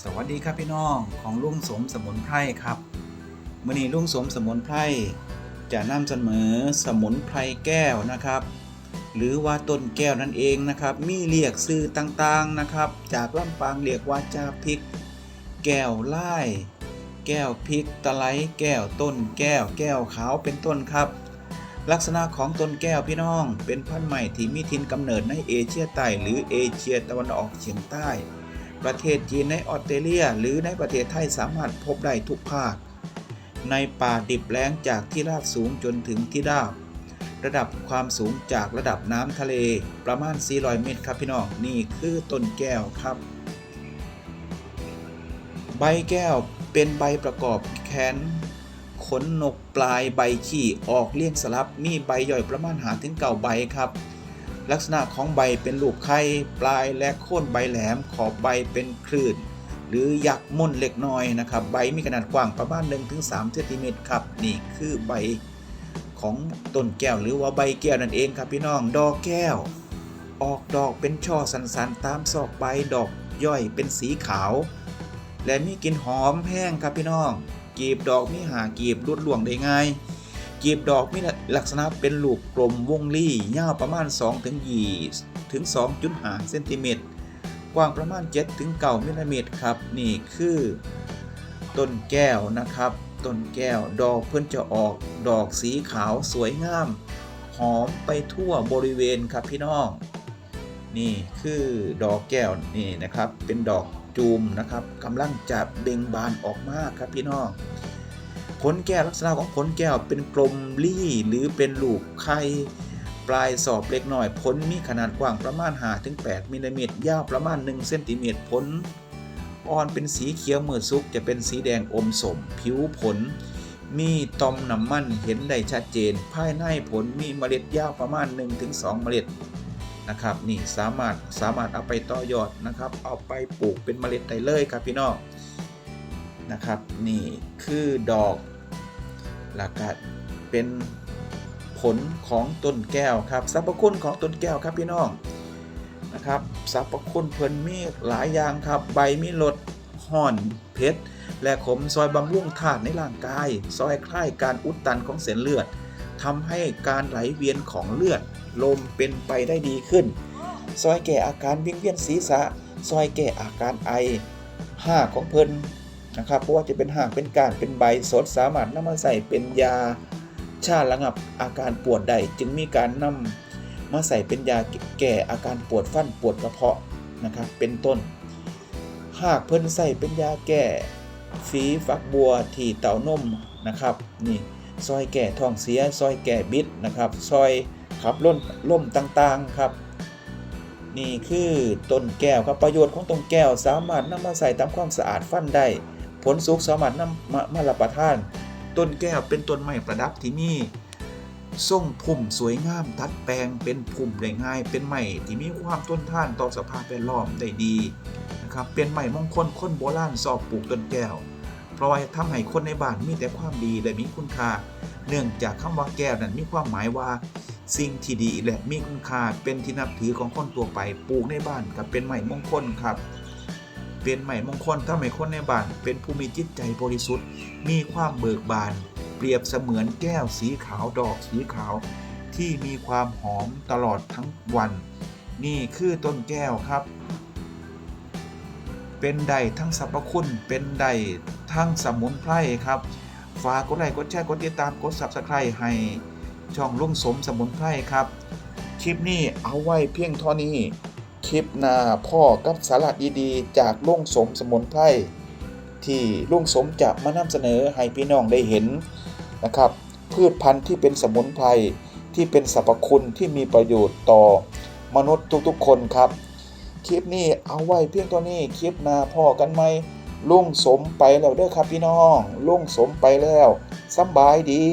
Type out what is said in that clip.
สวัสดีครับพี่น้องของลุงสมสมุนไพรครับมื่อนี้ลุงสมสมุนไพรจะนำเสนอสมุนไพรแก้วนะครับ หรือว่าต้นแก้วนั่นเองนะครับ มีเรียกซื้อต่างๆนะครับ จากลำปางเรียกว่าจาพริก แก้วไล่แก้วพริกตะไลแก้วต้นแก้ว แก้วขาวเป็นต้นครับ ลักษณะของต้นแก้วพี่น้องเป็นพันธุ์ใหม่ที่มีถิ่นกำเนิดในเอเชียใต้หรือเอเชียตะวันออกเฉียงใต้ ประเทศจีนในออสเตรเลีย หรือในประเทศไทยสามารถพบได้ทุกภาค ในป่าดิบแล้งจากที่ราบสูงจนถึงที่ราบ ระดับความสูงจากระดับน้ำทะเลประมาณ 400 เมตรครับพี่น้อง นี่คือต้นแก้วครับ ใบแก้วเป็นใบประกอบแขนขนนกปลายใบขี้ออกเลี่ยงสลับมีใบย่อยประมาณหาถึงเก่าใบครับ ลักษณะของใบเป็นลูกไข่ปลายและโค่นใบแหลม ขอบใบเป็นคลื่น หรือหยักม่นเล็กน้อยนะครับ ใบมีขนาดกว้างประมาณ 1-3เซนติเมตรครับ นี่คือใบของต้นแก้วหรือว่าใบแก้วนั่นเองครับพี่น้อง ดอกแก้ว ออกดอกเป็นช่อสันๆ ตามซอกใบดอกย่อยเป็นสีขาว และมีกลิ่นหอมแห้งครับพี่น้อง กีบดอกมีหากีบรุดหลวงได้ง่าย กีบดอกมีลักษณะเป็นลูกกลมวงลี่ยาวประมาณ 2 ถึง2ถึง 2.5เซนติเมตรกว้างประมาณ 7 ถึง9มิลลิเมตรครับ นี่คือต้นแก้วนะครับ ต้นแก้วดอกเพิ่นจะออกดอกสีขาวสวยงาม หอมไปทั่วบริเวณครับพี่น้อง นี่คือดอกแก้วนี่นะครับ เป็นดอกจูมนะครับกำลังจะเบ่งบานออกมาครับพี่น้อง ผลแก้วลักษณะของผลแก้วเป็นกลมลี่หรือเป็นลูกไข่ปลายสอบเล็กน้อยผลมีขนาดกว้างประมาณ5-8มิลลิเมตรยาวประมาณ1เซนติเมตรผลอ่อนเป็นสีเขียวเมื่อสุกจะเป็นสีแดงอมสม ผิวผล มีตอมน้ำมันเห็นได้ชัดเจน ภายในผลมีเมล็ดยาวประมาณ 1-2 เมล็ดนะครับนี่สามารถสามารถเอาไปต่อยอดนะครับ เอาไปปลูกเป็นเมล็ดได้เลยครับพี่น้องนะครับ นี่คือดอก หลักการเป็นผลของต้นแก้วครับสรรพคุณของต้นแก้วครับพี่น้องนะครับสรรพคุณเพลินมีหลายอย่างครับ ใบมีรสห่อนเผ็ดและขมซอยบำรุงธาตุในร่างกาย ซอยคลายการอุดตันของเส้นเลือดทำให้การไหลเวียนของเลือด ลมเป็นไปได้ดีขึ้น ซอยแก่อาการวิงเวียนศีรษะ ซอยแก่อาการไอห้าของเพลิน นะครับเพราะว่าจะเป็นหากเป็นการเป็นใบสดสามารถนำมาใส่เป็นยาชาระงับอาการปวดได้จึงมีการนำมาใส่เป็นยาแก้อาการปวดฟันปวดกระเพาะนะครับเป็นต้น หากเพิ่นใส่เป็นยาแก้ฝีฝักบัวที่เต่านมนะครับนี่ซอยแก่ท้องเสียซอยแก่บิดนะครับซอยขับล้นล่มต่างๆครับ นี่คือต้นแก้วครับประโยชน์ของต้นแก้วสามารถนำมาใส่ทำความสะอาดฟันได้ ผลสุกสามารถนำมามารับประทาน ต้นแก้วเป็นต้นไม้ประดับที่มีทรงพุ่มสวยงามตัดแปลงเป็นพุ่มได้ง่าย เป็นไม้ที่มีความต้นท่านต่อสภาพแวดล้อมได้ดีนะครับเป็นไม้มงคลคนโบราณชอบปลูกต้นแก้ว เพราะว่าทำให้คนในบ้านมีแต่ความดีและมีคุณค่า เนื่องจากคำว่าแก้วนั้นมีความหมายว่า สิ่งที่ดีและมีคุณค่าเป็นที่นับถือของคนตัวไปปลูกในบ้านกับเป็นไม้มงคลครับ เป็นไม้มงคลทำให้คนในบ้านเป็นผู้มีจิตใจบริสุทธิ์ มีความเบิกบาน เปรียบเสมือนแก้วสีขาวดอกสีขาว ที่มีความหอมตลอดทั้งวัน นี่คือต้นแก้วครับ เป็นใดทั้งสรรพคุณ เป็นใดทั้งสมุนไพรครับ ฝากกดไลค์กดแชร์กดติดตามกด Subscribe ให้ช่องลุ่งสมสมุนไพรครับ คลิปนี้เอาไว้เพียงเท่านี้ ลิปหน้าพ่อกับสาระดีๆ จากลุงสมสมุนไพรที่ลุงสมจะมานำเสนอให้พี่น้องได้เห็นนะครับ พืชพันธุ์ที่เป็นสมุนไพรที่เป็นสรรพคุณที่มีประโยชน์ต่อมนุษย์ทุกๆ คนครับ คลิปนี้เอาไว้เพียงตัวนี้คลิปหน้าพ่อกันไหมลุงสมไปแล้วเด้อครับพี่น้องลุงสมไปแล้วสบายดี